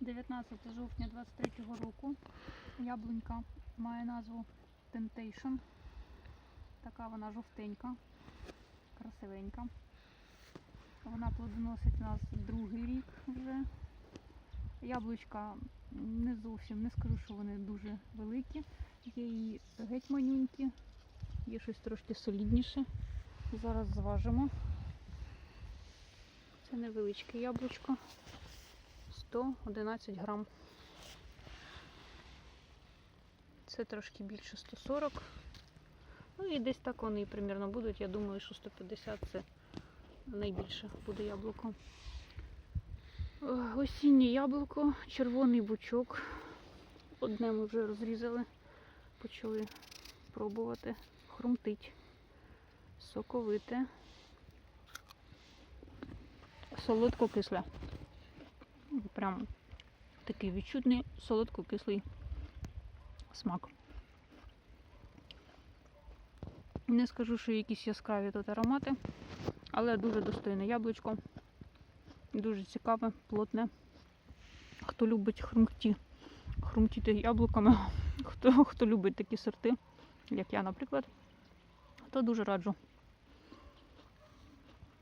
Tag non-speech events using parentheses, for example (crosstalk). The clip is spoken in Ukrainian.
19 жовтня 23 року. Яблунька має назву Temptation. Така вона жовтенька, красивенька. Вона плодоносить нас другий рік вже. Яблучка не зовсім, не скажу, що вони дуже великі. Є і геть манюнькі, є щось трошки солідніше. Зараз зважимо. Це невеличке яблучко. 111 грам. Це трошки більше 140. Ну і десь так вони примірно будуть. Я думаю, що 150 це найбільше буде яблуко. Е, Осіннє яблуко, червоний бучок. Одне ми вже розрізали, почали пробувати. Хрумтить. Соковите. Солодко-кисле. Прям такий відчутний солодко-кислий смак. Не скажу, що якісь яскраві тут аромати, але дуже достойне яблучко. Дуже цікаве, плотне. Хто любить хрумті, хрумтіти яблуками, (laughs) хто, хто любить такі сорти, як я, наприклад, то дуже раджу.